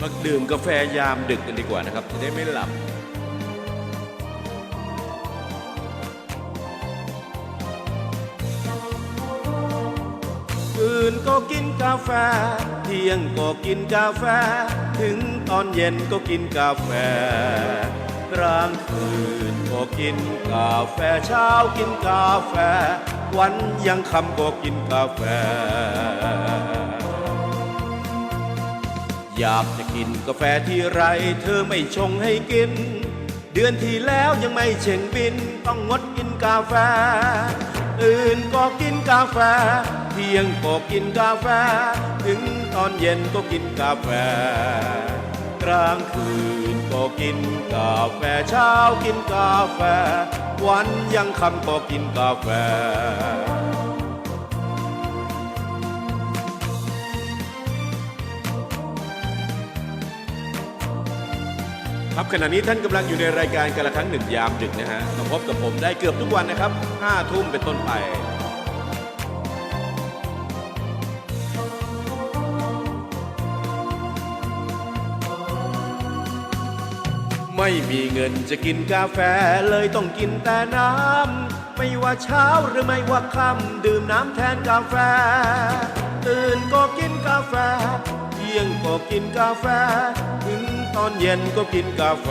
มาดื่มกาแฟยามดึกกันดีกว่านะครับ จะได้ไม่หลับตื่นก็กินกาแฟ เที่ยงก็กินกาแฟ ถึงตอนเย็นก็กินกาแฟกลางคืนก็กินกาแฟเช้ากินกาแฟ วันยังคำก็กินกาแฟ อยากจะกินกาแฟที่ไร เธอไม่ชงให้กิน เดือนที่แล้วยังไม่เชงบิน ต้องงดกินกาแฟตื่นก็กินกาแฟ เที่ยงก็กินกาแฟ ถึงตอนเย็นก็กินกาแฟ กลางคืนก็กินกาแฟเช้ากินกาแฟ วันยังคำก็กินกาแฟ ครับขณะนี้ท่านกำลังอยู่ในรายการกันละครั้งหนึ่งยามดึกนะฮะมาพบกับผมได้เกือบทุกวันนะครับ5ทุ่มเป็นต้นไป ไม่มีเงินจะกินกาแฟเลยต้องกินแต่น้ำ ไม่ว่าเช้าหรือไม่ว่าค่ำดื่มน้ำแทนกาแฟ ตื่นก็กินกาแฟ เที่ยงก็กินกาแฟ ถึงตอนเย็นก็กินกาแฟ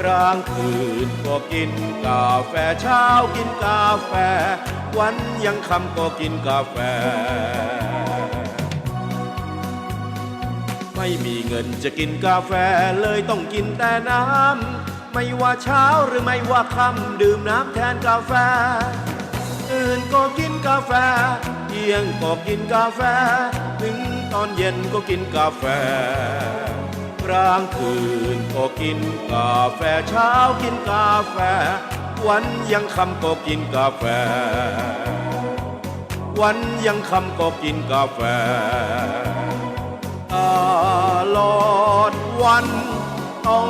กลางคืนก็กินกาแฟ เช้ากินกาแฟ วันยังค่ำก็กินกาแฟ ไม่มีเงินจะกินกาแฟเลยต้องกินแต่น้ำ ไม่ว่าเช้าหรือไม่ว่าค่ำดื่มน้ำแทนกาแฟ ตื่นก็กินกาแฟ ที่ยงก็กินกาแฟ ถึงตอนเย็นก็กินกาแฟ กลางคืนก็กินกาแฟ เช้ากินกาแฟ วันยังค่ำก็กินกาแฟ วันยังค่ำก็กินกาแฟตลอดวันต้อง